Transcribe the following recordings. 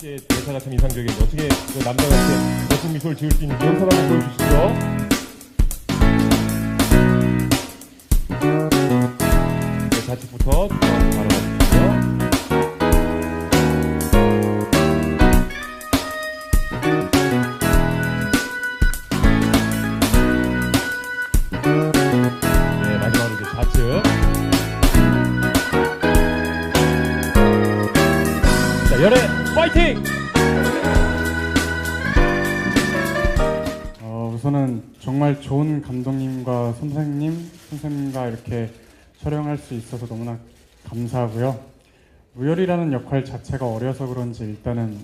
씨의 대사가 참 인상적인데 어떻게 그 남자가 이렇게 멋진 미소를 지을 수 있는지 영상 한번 보여주시죠. 네, 좌측부터 바로 가주시죠. 열애 파이팅! 어, 우선은 정말 좋은 감독님과 선생님, 선생님과 이렇게 촬영할 수 있어서 너무나 감사하고요. 무열이라는 역할 자체가 어려서 그런지 일단은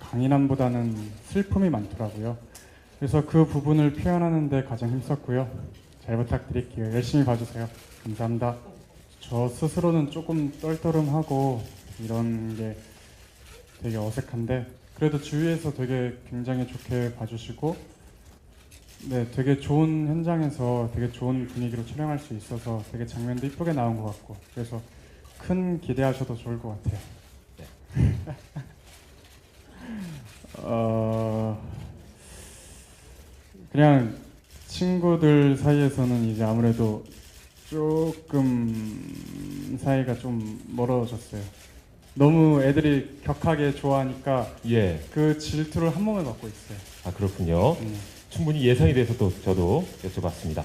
강인함보다는 슬픔이 많더라고요. 그래서 그 부분을 표현하는데 가장 힘썼고요. 잘 부탁드릴게요. 열심히 봐주세요. 감사합니다. 저 스스로는 조금 떨떠름하고 이런 게 되게 어색한데 그래도 주위에서 되게 굉장히 좋게 봐주시고 네, 되게 좋은 현장에서 되게 좋은 분위기로 촬영할 수 있어서 되게 장면도 이쁘게 나온 것 같고 그래서 큰 기대하셔도 좋을 것 같아요. 어, 그냥 친구들 사이에서는 이제 아무래도 조금 사이가 좀 멀어졌어요. 너무 애들이 격하게 좋아하니까 예. 그 질투를 한 몸에 받고 있어요. 아, 그렇군요. 음. 충분히 예상이 돼서 또 저도 여쭤봤습니다.